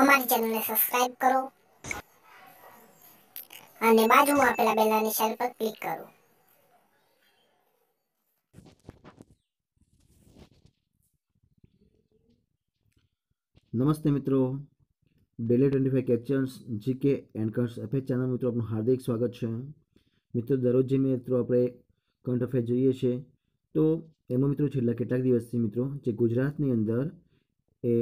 અમારી ચેનલને સબસ્ક્રાઇબ કરો. અને બાજુમાં આપેલા બેલના નિશાન પર ક્લિક કરો. નમસ્તે મિત્રો. Daily twenty five captures GK and current affairs channel મિત્રો, આપનું હાર્દિક સ્વાગત છે. મિત્રો, દરરોજ જે મિત્રો આપણે કરંટ અફેર જોઈએ છે, તો એમાં મિત્રો છેલ્લા કેટલાક દિવસથી મિત્રો, જે ગુજરાતની અંદર એ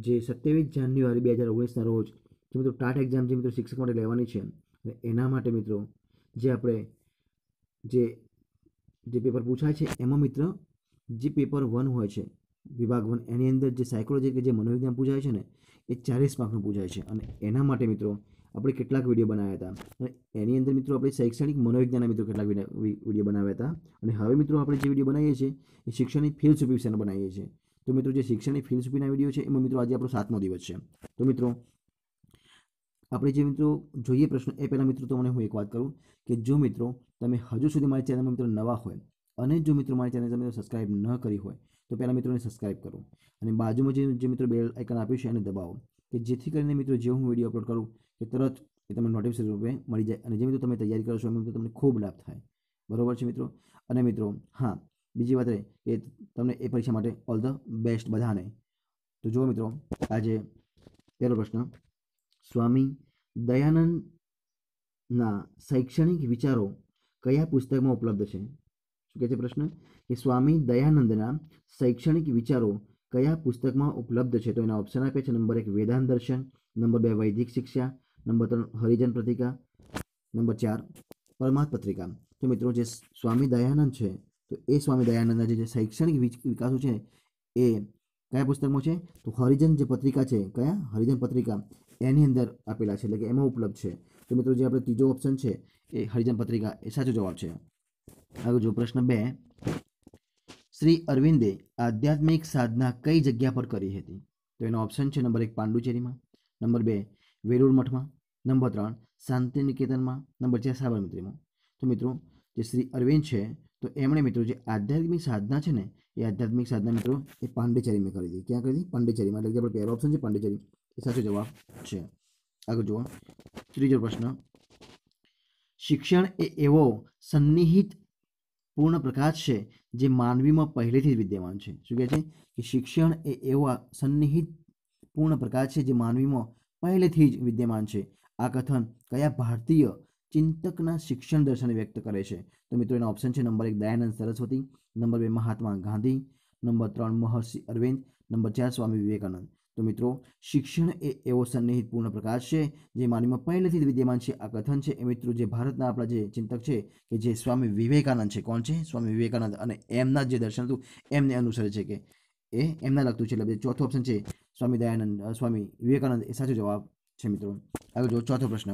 જે સત્યાવીસ જાન્યુઆરી બે હજાર ઓગણીસના રોજ જે મિત્રો ટાટ એક્ઝામ જે મિત્રો શિક્ષક માટે લેવાની છે અને એના માટે મિત્રો જે આપણે જે જે પેપર પૂછાય છે, એમાં મિત્ર જે પેપર વન હોય છે, વિભાગ વન, એની અંદર જે સાયકોલોજી કે જે મનોવિજ્ઞાન પૂછાય છે ને, એ ચાલીસ માર્કનું પૂછાય છે. અને એના માટે મિત્રો આપણે કેટલાક વીડિયો બનાવ્યા હતા. અને એની અંદર મિત્રો આપણે શૈક્ષણિક મનોવિજ્ઞાનના મિત્રો કેટલાક વીડિયો બનાવ્યા હતા. અને હવે મિત્રો આપણે જે વીડિયો બનાવીએ છીએ, એ શિક્ષણની ફિલસૂફી વિશે બનાવીએ છીએ. તો મિત્રો જે શિક્ષણની ફિલસૂફીના વીડિયો છે, એમાં મિત્રો આજે આપણો સાતમો દિવસ છે. તો મિત્રો, આપણે જે મિત્રો જોઈએ પ્રશ્ન એ પહેલાં મિત્રો તો મને હું એક વાત કરું કે જો મિત્રો તમે હજુ સુધી મારી ચેનલમાં મિત્રો નવા હોય અને જો મિત્રો મારી ચેનલ તમે સબસ્ક્રાઇબ ન કરી હોય, તો પહેલાં મિત્રોને સબસ્ક્રાઇબ કરો અને બાજુમાં જે જે મિત્રો બેલ આઇકન આપ્યું છે એને દબાવો કે જેથી કરીને મિત્રો જે હું વીડિયો અપલોડ કરું કે તરત એ તમને નોટિફિકેશન રૂપે મળી જાય અને જે મિત્રો તમે તૈયારી કરો છો એમાં મિત્રો તમને ખૂબ લાભ થાય. બરાબર છે મિત્રો? અને મિત્રો, હા બીજી વાત રહી કે તમને એ પરીક્ષા માટે ઓલ ધ બેસ્ટ બધાને. તો જુઓ મિત્રો, આજે પહેલો પ્રશ્ન, સ્વામી દયાનંદના શૈક્ષણિક વિચારો કયા પુસ્તકમાં ઉપલબ્ધ છે? શું કહે છે પ્રશ્ન? કે સ્વામી દયાનંદના શૈક્ષણિક વિચારો કયા પુસ્તકમાં ઉપલબ્ધ છે? તો એના ઓપ્શન આપે છે નંબર એક, વેદાંત દર્શન, નંબર બે, વૈદિક શિક્ષા, નંબર ત્રણ, હરિજન પત્રિકા, નંબર ચાર પરમાત્મ પત્રિકા. તો મિત્રો, જે સ્વામી દયાનંદ છે તો એ સ્વામી દયાનંદના જે શૈક્ષણિક વિકાસો છે એ કયા પુસ્તકમાં છે? તો હરિજન જે પત્રિકા છે, કયા? હરિજન પત્રિકા. એની અંદર આપેલા છે, એટલે કે એમાં ઉપલબ્ધ છે. તો મિત્રો જે આપણે ત્રીજો ઓપ્શન છે એ હરિજન પત્રિકા એ સાચો જવાબ છે. આગળ જો પ્રશ્ન બે. શ્રી અરવિંદે આધ્યાત્મિક સાધના કઈ જગ્યા પર કરી હતી? તો એનો ઓપ્શન છે નંબર એક પાંડુચેરીમાં, નંબર બે વેરૂર મઠમાં, નંબર ત્રણ શાંતિ નિકેતનમાં નંબર ચાર સાબરમતીમાં. તો મિત્રો જે શ્રી અરવિંદ છે તો એમણે મિત્રો જે આધ્યાત્મિક સાધના છે ને, એ આધ્યાત્મિક સાધના મિત્રો એ પાંડિચેરીમાં કરી હતી ક્યાં કરી હતી પાંડેચેરીમાં. એટલે કે પહેલો ઓપ્શન છે પાંડિચેરી, એ સાચો જવાબ છે. આગળ જુઓ. ત્રીજો પ્રશ્ન. શિક્ષણ એ એવો સન્નિહિત પૂર્ણ પ્રકાશ છે જે માનવીમાં પહેલેથી જ વિદ્યમાન છે. શું કહે છે? કે શિક્ષણ એ એવો સન્નિહિત પૂર્ણ પ્રકાશ છે જે માનવીમાં પહેલેથી જ વિદ્યમાન છે. આ કથન કયા ભારતીય ચિંતકના શિક્ષણ દર્શન વ્યક્ત કરે છે. તો મિત્રો, એના ઓપ્શન છે નંબર એક, દયાનંદ સરસ્વતી. નંબર બે, મહાત્મા ગાંધી. નંબર ત્રણ, મહર્ષિ અરવિંદ. નંબર ચાર, સ્વામી વિવેકાનંદ. તો મિત્રો, શિક્ષણ એ એવો સન્નિહિત પૂર્ણ પ્રકાશ છે, જે માનવીમાં પહેલેથી વિદ્યમાન છે, આ કથન છે. એ મિત્રો, જે ભારતના આપણા જે ચિંતક છે, કે જે સ્વામી વિવેકાનંદ છે. કોણ છે? સ્વામી વિવેકાનંદ અને એમના જે દર્શન હતું, એમને અનુસરે છે કે એ એમના લગતું છે. એટલે ચોથો ઓપ્શન છે સ્વામી દયાનંદ સ્વામી વિવેકાનંદ. એ સાચો જવાબ છે મિત્રો. આગળ જો ચોથો પ્રશ્ન.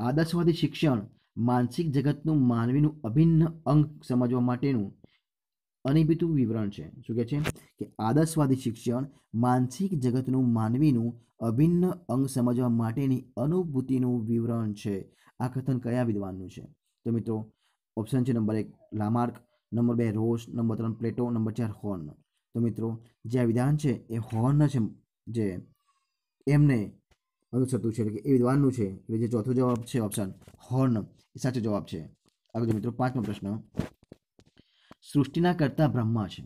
આદર્શવાદી શિક્ષણ માનસિક જગતનું માનવીનું અભિન્ન અંગ સમજવા માટેનું અનિબિતું વિવરણ છે. શું કહે છે? કે આદર્શવાદી શિક્ષણ માનસિક જગતનું માનવીનું અભિન્ન અંગ સમજવા માટેની અનુભૂતિનું વિવરણ છે. આ કથન કયા વિદ્વાનનું છે? તો મિત્રો ઓપ્શન છે નંબર એક લામાર્ક નંબર બે રોસ નંબર ત્રણ પ્લેટો નંબર ચાર હોર્ન તો મિત્રો, જે આ વિધાન છે, એ હોર્ન છે જે એમને અનુસરતું છે એટલે કે એ વિદ્વાનનું છે. એટલે જે ચોથો જવાબ છે ઓપ્શન હોર્ન એ સાચો જવાબ છે. આગળ મિત્રો, પાંચમો પ્રશ્ન. સૃષ્ટિના કરતા બ્રહ્મા છે.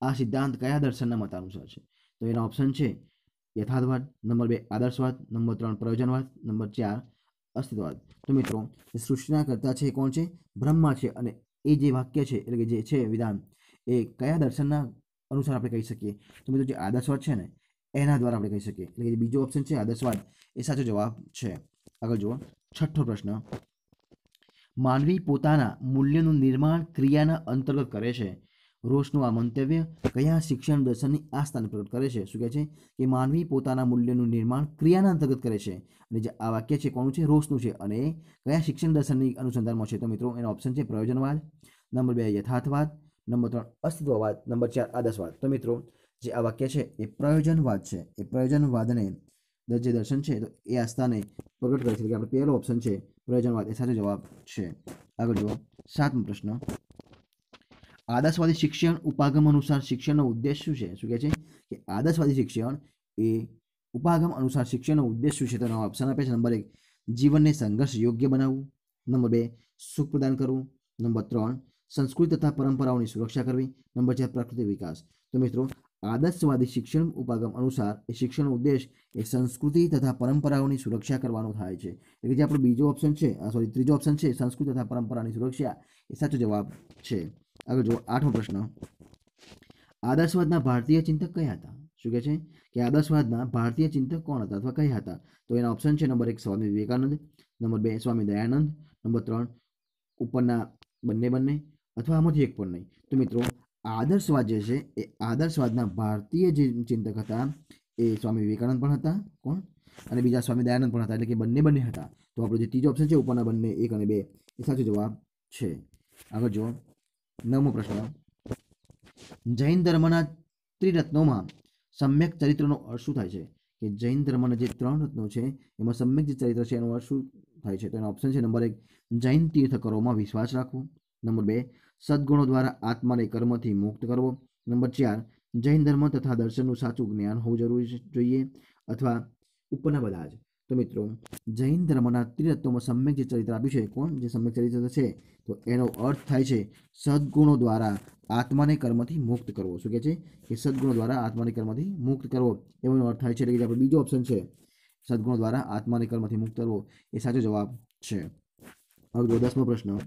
આ સિદ્ધાંત કયા દર્શનના મતાનુસાર છે? તો એના ઓપ્શન છે, યથાર્થવાદ, નંબર બે, આદર્શવાદ, નંબર ત્રણ, પ્રયોજનવાદ, નંબર ચાર, અસ્તિત્વવાદ. તો મિત્રો સૃષ્ટિના કરતા છે કોણ છે? બ્રહ્મા છે. અને એ જે વાક્ય છે, એટલે કે જે છે વિધાન, એ કયા દર્શનના અનુસાર આપણે કહી શકીએ? તો મિત્રો, જે આદર્શવાદ છે ને એના દ્વારા આપણે કહી શકીએ. એટલે કે બીજો ઓપ્શન છે આદર્શવાદ, એ સાચો જવાબ છે. આગળ જુઓ. છઠ્ઠો પ્રશ્ન. માનવી પોતાના મૂલ્યનું નિર્માણ ક્રિયાના અંતર્ગત કરે છે. રોષનું આ મંતવ્ય કયા શિક્ષણ દર્શનની આસ્થાને પ્રગટ કરે છે? શું કહે છે? કે માનવી પોતાના મૂલ્યનું નિર્માણ ક્રિયાના અંતર્ગત કરે છે. અને જે આ વાક્ય છે, કોનું છે? રોષનું છે. અને કયા શિક્ષણ દર્શનની અનુસંધાનમાં છે? તો મિત્રો, એનો ઓપ્શન છે પ્રયોજનવાદ. નંબર બે, યથાર્થવાદ. નંબર ત્રણ, અસ્તિત્વવાદ. નંબર ચાર, આદર્શવાદ. તો મિત્રો જે આ વાક્ય છે એ પ્રયોજનવાદ છે. એ પ્રયોજનવાદને જે દર્શન છે તો એ આસ્થાને પ્રગટ કરે છે. કે આપણે પહેલો ઓપ્શન છે પ્રયોજનવાદ, એ સાચો જવાબ છે. આગળ જુઓ. સાતમો પ્રશ્ન. આદર્શવાદી શિક્ષણ ઉપાગમ અનુસાર શિક્ષણનો ઉદ્દેશ શું છે? શું કહે છે? કે આદર્શવાદી શિક્ષણ એ ઉપાગમ અનુસાર શિક્ષણનો ઉદ્દેશ શું છે? તેનો ઓપ્શન આપે છે. નંબર એક, જીવનને સંઘર્ષ યોગ્ય બનાવવું. નંબર બે, સુખ પ્રદાન કરવું. નંબર ત્રણ, સંસ્કૃતિ તથા પરંપરાઓની સુરક્ષા કરવી. નંબર ચાર, પ્રકૃતિ વિકાસ. તો મિત્રો આદર્શવાદી શિક્ષણ ઉપાગમ અનુસાર એ શિક્ષણનો ઉદ્દેશ એ સંસ્કૃતિ તથા પરંપરાઓની સુરક્ષા કરવાનો થાય છે. એટલે જે આપણો બીજો ઓપ્શન છે સોરી ત્રીજો ઓપ્શન છે, સંસ્કૃતિ તથા પરંપરાની સુરક્ષા, એ સાચો જવાબ છે. આગળ જો આઠમો પ્રશ્ન. આદર્શવાદના ભારતીય ચિંતક કયા હતા? શું કહે છે? કે આદર્શવાદના ભારતીય ચિંતક કોણ હતા અથવા કયા હતા? તો એના ઓપ્શન છે, નંબર એક, સ્વામી વિવેકાનંદ, નંબર બે, સ્વામી દયાનંદ, નંબર ત્રણ, ઉપરના બંને બંને, અથવા આમાંથી એક પણ નહીં. તો મિત્રો આદર્શવાદ જે છે, એ આદર્શવાદના ભારતીય જે ચિંતક હતા, એ સ્વામી વિવેકાનંદ પણ હતા. કોણ? અને બીજા સ્વામી દયાનંદ પણ હતા, એટલે કે બંને બંને હતા. તો આપણો જે ત્રીજો ઓપ્શન છે, ઉપરના બંને, એક અને બે, એ સાચો જવાબ છે. આગળ જુઓ. નવમો પ્રશ્ન. જૈન ધર્મના ત્રિરત્નોમાં સમ્યક ચરિત્રનો અર્થ શું થાય છે? કે જૈન ધર્મના જે ત્રણ રત્નો છે, એમાં સમ્યક જે ચરિત્ર છે, એનો અર્થ શું થાય છે? તો એનો ઓપ્શન છે, નંબર એક, જૈન તીર્થકરોમાં વિશ્વાસ રાખવો. નંબર બે સદગુણો દ્વારા આત્માને કર્મથી મુક્ત કરવો. નંબર ચાર, જૈન ધર્મ તથા દર્શનનું સાચું જ્ઞાન હોવું જરૂરી જોઈએ. અથવા ઉપરના બધા જ તો મિત્રો, જૈન ધર્મના ત્રિરત્નોમાં સમ્યક જે ચરિત્ર આપ્યું છે, કોણ? જે સમ્યક ચરિત્ર છે, તો એનો અર્થ થાય છે, સદગુણો દ્વારા આત્માને કર્મથી મુક્ત કરવો. શું કહે છે? કે સદગુણો દ્વારા આત્માને કર્મથી મુક્ત કરવો. એવો અર્થ થાય છે, એટલે કે આપણો બીજો ઓપ્શન છે, સદગુણો દ્વારા આત્માને કર્મથી મુક્ત કરવો. એ સાચો જવાબ છે. હવે દસમો પ્રશ્ન.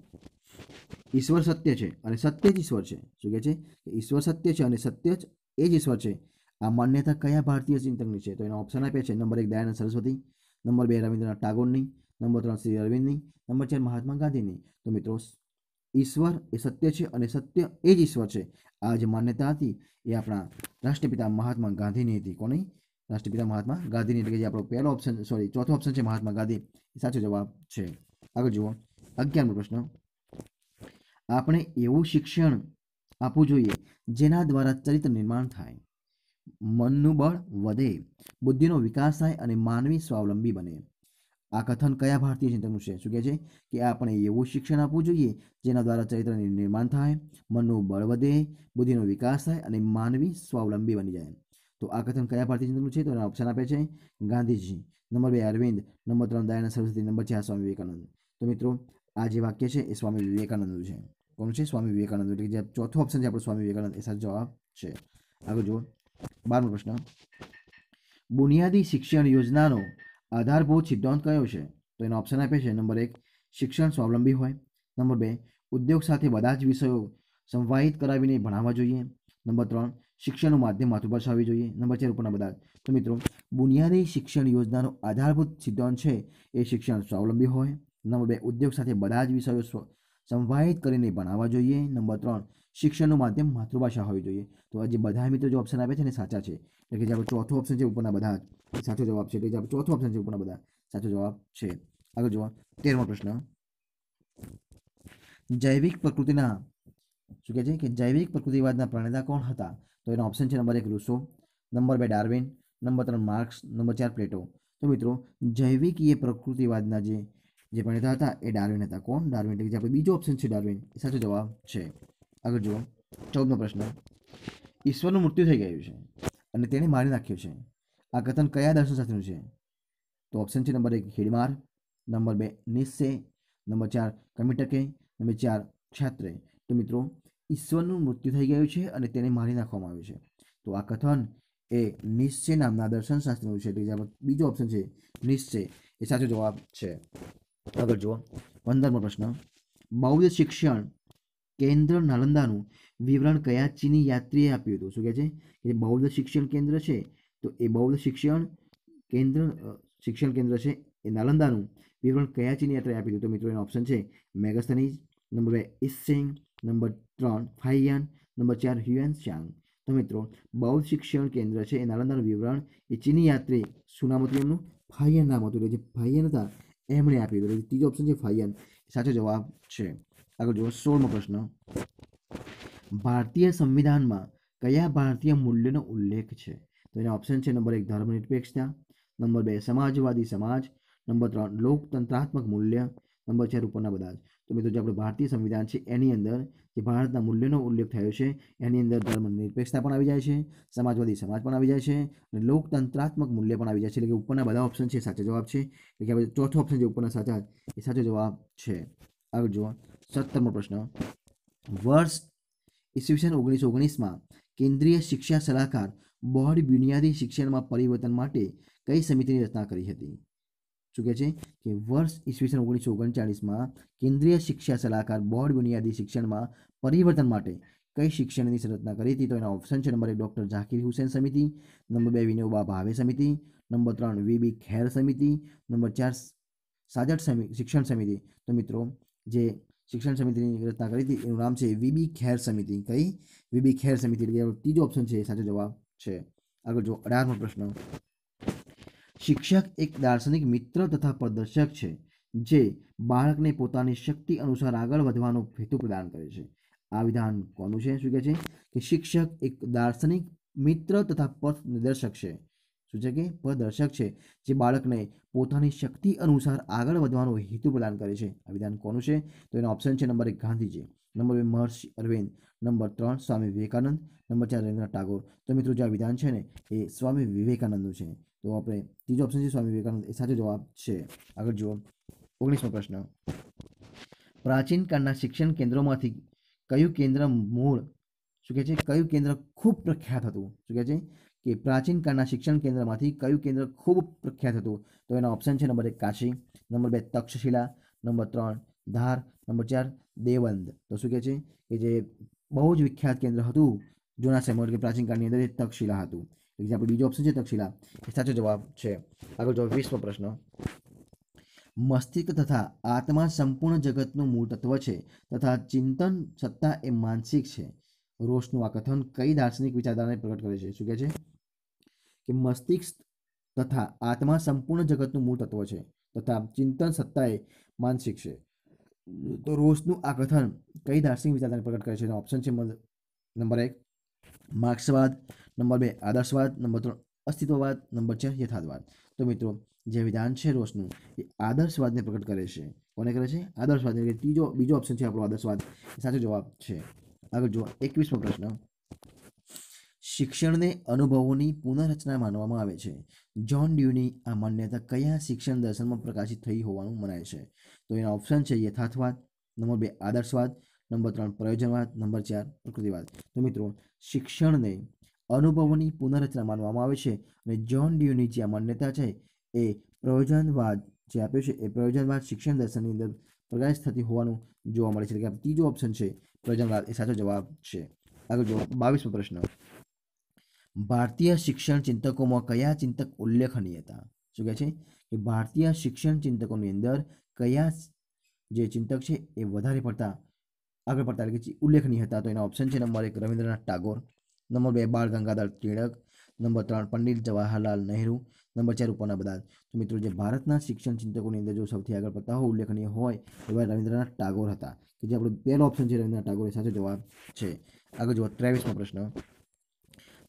ઈશ્વર સત્ય છે અને સત્ય જ ઈશ્વર છે. શું કહે છે? કે ઈશ્વર સત્ય છે અને સત્ય જ એ જ ઈશ્વર છે. આ માન્યતા કયા ભારતીય ચિંતકની છે? તો એના ઓપ્શન આપ્યા છે નંબર એક દયાનંદ સરસ્વતી, નંબર બે રવિન્દ્રનાથ ટાગોરની, નંબર ત્રણ શ્રી અરવિંદની, નંબર ચાર મહાત્મા ગાંધીની. તો મિત્રો, ઈશ્વર એ સત્ય છે અને સત્ય એ જ ઈશ્વર છે. આ જે માન્યતા હતી એ આપણા રાષ્ટ્રપિતા મહાત્મા ગાંધીની હતી. કોની? રાષ્ટ્રપિતા મહાત્મા ગાંધીની એટલે કે જે આપણો પહેલો ઓપ્શન સોરી ચોથો ઓપ્શન છે મહાત્મા ગાંધી. સાચો જવાબ છે. આગળ જુઓ. અગિયારમો પ્રશ્ન. આપણે એવું શિક્ષણ આપવું જોઈએ જેના દ્વારા ચરિત્ર નિર્માણ થાય. મનનું બળ વધે, બુદ્ધિનો વિકાસ થાય અને માનવી સ્વાવલંબી બને. આ કથન કયા ભારતીય ચિંતકનું છે? શું કહે છે કે આપણે એવું શિક્ષણ આપવું જોઈએ જેના દ્વારા ચરિત્રનું નિર્માણ થાય, મનનું બળ વધે, બુદ્ધિનો વિકાસ થાય અને માનવી સ્વાવલંબી બની જાય. તો આ કથન કયા ભારતીય ચિંતકનું છે? તો એના ઓપ્શન આપે છે ગાંધીજી. નંબર બે અરવિંદ. નંબર ત્રણ દયાનંદ સરસ્વતી. નંબર ચાર સ્વામી વિવેકાનંદ. તો મિત્રો આ જે વાક્ય છે એ સ્વામી વિવેકાનંદનું છે. કોણ છે? સ્વામી વિવેકાનંદ એટલે જે ચોથો ઓપ્શન છે આપણો સ્વામી વિવેકાનંદ એ સાચો જવાબ છે. આગળ જુઓ. બારમો પ્રશ્ન. બુનિયાદી શિક્ષણ યોજનાનો આધારભૂત સિદ્ધાંત કયો છે? તો એનો ઓપ્શન આપે છે નંબર એક, શિક્ષણ સ્વાવલંબી હોય. નંબર બે, ઉદ્યોગ સાથે બધા જ વિષયો સંવાહિત કરાવીને ભણાવવા જોઈએ. નંબર ત્રણ, શિક્ષણનું માધ્યમ માતૃભાષા હોવી જોઈએ. નંબર ચાર, ઉપરના બધા તો મિત્રો, બુનિયાદી શિક્ષણ યોજનાનો આધારભૂત સિદ્ધાંત છે એ શિક્ષણ સ્વાવલંબી હોય. નંબર બે, ઉદ્યોગ સાથે બધા જ વિષયો સંવાહિત કરીને ભણાવવા જોઈએ. નંબર ત્રણ, શિક્ષણનું માધ્યમ માતૃભાષા હોવી જોઈએ. તો આજે બધા મિત્રો જે ઓપ્શન આવે છે ને, સાચા છે. એટલે કે જે આપણો ચોથો ઓપ્શન છે, ઉપરના બધા સાચો જવાબ છે. એટલે જે આપણો ચોથો ઓપ્શન છે, ઉપરના બધા સાચો જવાબ છે. આગળ જોવા તેરમો પ્રશ્ન. જૈવિક પ્રકૃતિના, શું કહે છે કે જૈવિક પ્રકૃતિવાદના પ્રણેતા કોણ હતા? તો એનો ઓપ્શન છે નંબર એક, રૂસો. નંબર બે, ડાર્વિન. નંબર ત્રણ, માર્ક્સ. નંબર ચાર, પ્લેટો. તો મિત્રો જૈવિક એ પ્રકૃતિવાદના જે જે ભણતા હતા, એ ડાર્વિન હતા. કોણ? ડાર્વિન એટલે કે બીજો ઓપ્શન છે ડાર્વિન એ સાચો જવાબ છે. આગળ જુઓ. ચૌદમો પ્રશ્ન. ઈશ્વરનું મૃત્યુ થઈ ગયું છે અને તેણે મારી નાખ્યું છે. આ કથન કયા દર્શન સાથેનું છે? તો ઓપ્શન છે નંબર એક હિડમાર નંબર બે નિશ્ચય નંબર ચાર, કમિટકે. નંબર ચાર ક્ષાત્રે તો મિત્રો, ઈશ્વરનું મૃત્યુ થઈ ગયું છે અને તેને મારી નાખવામાં આવ્યું છે. તો આ કથન એ નિશ્ચય નામના દર્શન શાસ્ત્રનું છે. એટલે બીજો ઓપ્શન છે નિશ્ચય એ સાચો જવાબ છે. આગળ જુઓ. પંદરમો પ્રશ્ન. બૌદ્ધ શિક્ષણ કેન્દ્ર નાલંદાનું વિવરણ કયા ચીની યાત્રીએ આપ્યું હતું? શું કહે છે? કે બૌદ્ધ શિક્ષણ કેન્દ્ર છે, તો એ બૌદ્ધ શિક્ષણ કેન્દ્ર શિક્ષણ કેન્દ્ર છે એ નાલંદાનું વિવરણ કયા ચીની યાત્રાએ આપ્યું હતું? તો મિત્રો, એનો ઓપ્શન છે મેગસ્થનીઝ નંબર બે ઇસિંગ નંબર ત્રણ ફાઇયાન, નંબર ચાર હ્યુએન ચાંગ તો મિત્રો, બૌદ્ધ શિક્ષણ કેન્દ્ર છે એ નાલંદાનું વિવરણ એ ચીની યાત્રી શું નામ હતું એમનું? ફાઇયાન નામ હતું. એટલે જે ફાઇયાન હતા એમણે આપી દીધો ત્રીજો ઓપ્શન છે ફાયન. સાચો જવાબ છે. આગળ જુઓ, સોળમો પ્રશ્ન. ભારતીય સંવિધાનમાં કયા ભારતીય મૂલ્યનો ઉલ્લેખ છે? તો એના ઓપ્શન છે નંબર એક ધર્મનિરપેક્ષતા નંબર બે, સમાજવાદી સમાજ. નંબર ત્રણ, લોકતંત્રાત્મક મૂલ્ય. નંબર ચાર, ઉપરના બધા જ. તો મિત્રો જે આપણું ભારતીય સંવિધાન છે, એની અંદર જે ભારતના મૂલ્યોનો ઉલ્લેખ થયો છે, એની અંદર ધર્મનિરપેક્ષતા પણ આવી જાય છે, સમાજવાદી સમાજ પણ આવી જાય છે અને લોકતંત્રાત્મક મૂલ્ય પણ આવી જાય છે. એટલે કે ઉપરના બધા ઓપ્શન છે સાચો જવાબ છે. એટલે કે ચોથો ઓપ્શન જે ઉપરના સાચા એ સાચો જવાબ છે. આગળ જુઓ, સત્તરમો પ્રશ્ન. વર્ષ ઈસવીસન ઓગણીસો ઓગણીસમાં કેન્દ્રીય શિક્ષા સલાહકાર બોર્ડ બુનિયાદી શિક્ષણમાં પરિવર્તન માટે કઈ સમિતિની રચના કરી હતી? શું કહે છે કે વર્ષ ઈસવીસન ઓગણીસો ઓગણચાળીસમાં કેન્દ્રીય શિક્ષા સલાહકાર બોર્ડ બુનિયાદી શિક્ષણમાં પરિવર્તન માટે કઈ શિક્ષણની રચના કરી હતી? તો એના ઓપ્શન છે નંબર એક, ડૉક્ટર ઝાકીર હુસેન સમિતિ. નંબર બે, વિનોબા ભાવે સમિતિ. નંબર ત્રણ, વીબી ખેર સમિતિ. નંબર ચાર, સાજટ શિક્ષણ સમિતિ. તો મિત્રો, જે શિક્ષણ સમિતિની રચના કરી હતી, એનું નામ છે વીબી ખેર સમિતિ. કઈ? વીબી ખેર સમિતિ એટલે ત્રીજો ઓપ્શન છે, સાચો જવાબ છે. આગળ જો અઢારમો પ્રશ્ન. શિક્ષક એક દાર્શનિક મિત્ર તથા પ્રદર્શક છે, જે બાળકને પોતાની શક્તિ અનુસાર આગળ વધવાનો હેતુ પ્રદાન કરે છે. આ વિધાન કોનું છે? શું કહે છે? કે શિક્ષક એક દાર્શનિક મિત્ર તથા પથ નિર્દેશક છે. શું છે કે? પ્રદર્શક છે, જે બાળકને પોતાની શક્તિ અનુસાર આગળ વધવાનો હેતુ પ્રદાન કરે છે. આ વિધાન કોનું છે? તો એનો ઓપ્શન છે નંબર એક, ગાંધીજી. નંબર બે, મહર્ષિ અરવિંદ. નંબર ત્રણ, સ્વામી વિવેકાનંદ. નંબર ચાર, રવિન્દ્રનાથ ટાગોર. તો મિત્રો, જે આ વિધાન છે ને, એ સ્વામી વિવેકાનંદનું છે. તો આપણે ત્રીજો ઓપ્શન છે સ્વામી વિવેકાનંદ. એ સાચો જવાબ છે. આગળ જુઓ. ઓગણીસમો પ્રશ્ન. પ્રાચીન કાળના શિક્ષણ કેન્દ્રોમાંથી કયું કેન્દ્ર મૂળ, શું કહે છે? કયું કેન્દ્ર ખૂબ પ્રખ્યાત હતું? શું કહે છે? કે પ્રાચીન કાળના શિક્ષણ કેન્દ્રમાંથી કયું કેન્દ્ર ખૂબ પ્રખ્યાત હતું? તો એના ઓપ્શન છે નંબર એક કાશી, નંબર બે તક્ષશિલા, નંબર ત્રણ ધાર, નંબર ચાર દેવંદ. તો શું કહે છે? કે જે બહુ જ વિખ્યાત કેન્દ્ર હતું, જૂના સમય, કે પ્રાચીન કાળની અંદર એ તક્ષશિલા હતું. આપણો બીજો ઓપ્શન છે તક્ષશિલા. એ સાચો જવાબ છે. આગળ જવાબ વીસમો પ્રશ્ન. મસ્તિષ્ક તથા આત્મા સંપૂર્ણ જગતનું મૂળ તત્વ છે તથા ચિંતન સત્તા એ માનસિક છે. રોશનું આ કથન કઈ દાર્શનિક વિચારધારાને પ્રગટ કરે છે? શું કહે છે? કે મસ્તિષ્ક તથા આત્મા સંપૂર્ણ જગતનું મૂળ તત્વ છે તથા ચિંતન સત્તા એ માનસિક છે. તો રોશનું આ કથન કઈ દાર્શનિક વિચારધારાને પ્રગટ કરે છે? ઓપ્શન છે નંબર એક. માર્ક્સવાદ નંબર બે, આદર્શવાદ. નંબર ત્રણ, અસ્તિત્વવાદ. નંબર ચાર, યથાર્થવાદ. તો મિત્રો, જે વિધાન છે રોશનું, એ આદર્શવાદને પ્રગટ કરે છે. કોને કરે છે? આદર્શવાદ એટલે ત્રીજો, બીજો ઓપ્શન છે આપણો આદર્શવાદ. સાચો જવાબ છે. આગળ જુઓ, એકવીસમો પ્રશ્ન. શિક્ષણને અનુભવોની પુનઃરચના માનવામાં આવે છે. જ્હોન ડ્યુની આ માન્યતા કયા શિક્ષણ દર્શનમાં પ્રકાશિત થઈ હોવાનું મનાય છે? તો એના ઓપ્શન છે યથાર્થવાદ. નંબર બે, આદર્શવાદ. નંબર ત્રણ, પ્રયોજનવાદ. નંબર ચાર, પ્રકૃતિવાદ. તો મિત્રો, શિક્ષણને અનુભવોની પુનઃરચના માનવામાં આવે છે અને જ્હોન ડ્યુની જે આ માન્યતા છે એ પ્રયોજનવાદ જે આપ્યો છે એ પ્રયોજનવાદ શિક્ષણ દર્શનની અંદર પ્રકાશ થતી હોવાનું જોવા મળે છે. એટલે કે ત્રીજો ઓપ્શન છે પ્રયોજનવાદ એ સાચો જવાબ છે. આગળ જો બાવીસમો પ્રશ્ન. ભારતીય શિક્ષણ ચિંતકોમાં કયા ચિંતક ઉલ્લેખનીય હતા શું કહે છે? કે ભારતીય શિક્ષણ ચિંતકોની અંદર કયા જે ચિંતક છે એ વધારે પડતા આગળ પડતા એટલે કે ઉલ્લેખનીય હતા. તો એના ઓપ્શન છે નંબર એક રવિન્દ્રનાથ ટાગોર. નંબર બે, બાળ ગંગાધર તિળક નંબર ત્રણ, પંડિત જવાહરલાલ નહેરુ. નંબર ચાર, ઉપરના બધા. તો મિત્રો, જે ભારતના શિક્ષણ ચિંતકોની અંદર જો સૌથી આગળ પડતા હોય, ઉલ્લેખનીય હોય, એવા રવિન્દ્રનાથ ટાગોર હતા. કે જે આપણો પહેલો ઓપ્શન છે રવિન્દ્રનાથ ટાગોર સાથે જવાબ છે. આગળ જુઓ, ત્રેવીસમો પ્રશ્ન.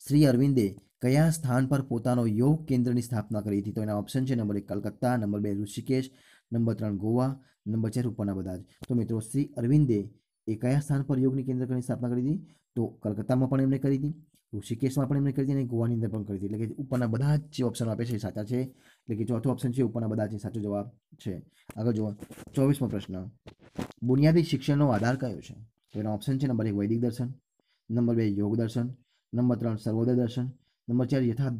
શ્રી અરવિંદે કયા સ્થાન પર પોતાનો યોગ કેન્દ્રની સ્થાપના કરી હતી? તો એના ઓપ્શન છે નંબર એક, કલકત્તા, નંબર બે, ઋષિકેશ, નંબર ત્રણ, ગોવા, નંબર ચાર, ઉપરના બધા જ. તો મિત્રો, શ્રી અરવિંદે એ કયા સ્થાન પર યોગની કેન્દ્રની સ્થાપના કરી હતી? તો કલકત્તામાં પણ એમણે કરી હતી, ઋષિકેશમાં પણ એમણે કરી હતી અને ગોવાની અંદર પણ કરી હતી. એટલે કે ઉપરના બધા જ જે ઓપ્શન આપે છે એ સાચા છે. એટલે કે ચોથો ઓપ્શન છે ઉપરના બધા જ સાચો જવાબ છે. આગળ જુઓ, ચોવીસમો પ્રશ્ન. બુનિયાદી શિક્ષણનો આધાર કયો છે? તો એનો ઓપ્શન છે નંબર એક, વૈદિક દર્શન. નંબર બે, યોગ દર્શન. નંબર ત્રણ, સર્વોદય દર્શન. નંબર ચાર યથા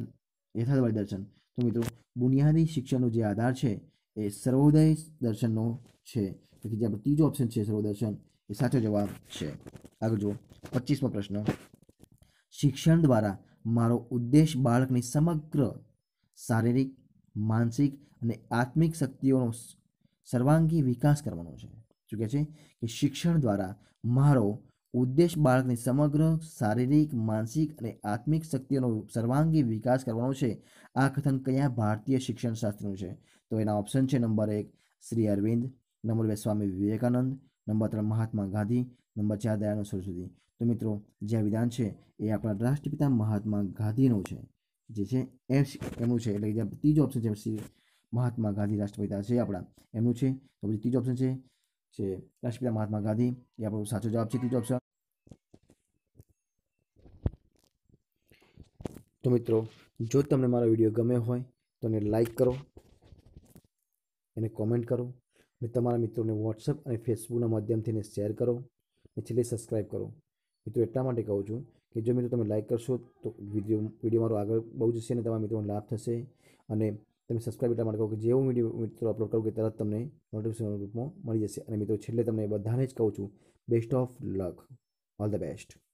યથાર્થવાદી દર્શન. તો મિત્રો, બુનિયાદી શિક્ષણનો જે આધાર છે એ સર્વોદય દર્શનનો છે. કે જે ત્રીજો ઓપ્શન છે સર્વોદય દર્શન એ સાચો જવાબ છે. આગળ જુઓ, પચીસમો પ્રશ્ન. શિક્ષણ દ્વારા મારો ઉદ્દેશ બાળકની સમગ્ર શારીરિક, માનસિક અને આત્મિક શક્તિઓનો સર્વાંગી વિકાસ કરવાનો છે. શું કહે છે? કે શિક્ષણ દ્વારા મારો ઉદ્દેશ બાળકની સમગ્ર શારીરિક, માનસિક અને આત્મિક શક્તિઓનો સર્વાંગી વિકાસ કરવાનો છે. આ કથન કયા ભારતીય શિક્ષણ શાસ્ત્રનું છે? તો એના ઓપ્શન છે નંબર એક, શ્રી અરવિંદ, નંબર બે, સ્વામી વિવેકાનંદ નંબર ત્રણ, મહાત્મા ગાંધી, નંબર ચાર, દયાનંદ સરસ્વતી. તો મિત્રો, જે વિધાન છે, એ આપણા રાષ્ટ્રપિતા મહાત્મા ગાંધીનું છે. જે છે, એમ એમનું છે. એટલે જે ત્રીજો ઓપ્શન છે મહાત્મા ગાંધી રાષ્ટ્રપિતા છે આપણા એમનું છે. તો પછી ત્રીજો ઓપ્શન છે છે રાષ્ટ્રપિતા મહાત્મા ગાંધી, એ આપણો સાચો જવાબ છે, ત્રીજો ઓપ્શન તો મિત્રો, જો તમને મારો વીડિયો ગમ્યો હોય, તો એને લાઈક કરો, એને કોમેન્ટ કરો અને તમારા મિત્રોને વોટ્સઅપ અને ફેસબુકના માધ્યમથી એને શેર કરો અને છેલ્લે સબસ્ક્રાઈબ કરો. મિત્રો, એટલા માટે કહું છું કે જો મિત્રો તમે લાઈક કરશો તો વીડિયો વીડિયો મારો આગળ બહુ જશે અને તમારા મિત્રોને લાભ થશે. અને તમે સબસ્ક્રાઈબ એટલા માટે કહું કે જેવું વીડિયો મિત્રો અપલોડ કરું કે તરત તમને નોટિફિકેશન રૂપમાં મળી જશે. અને મિત્રો, છેલ્લે તમને બધાને જ કહું છું best of luck all the best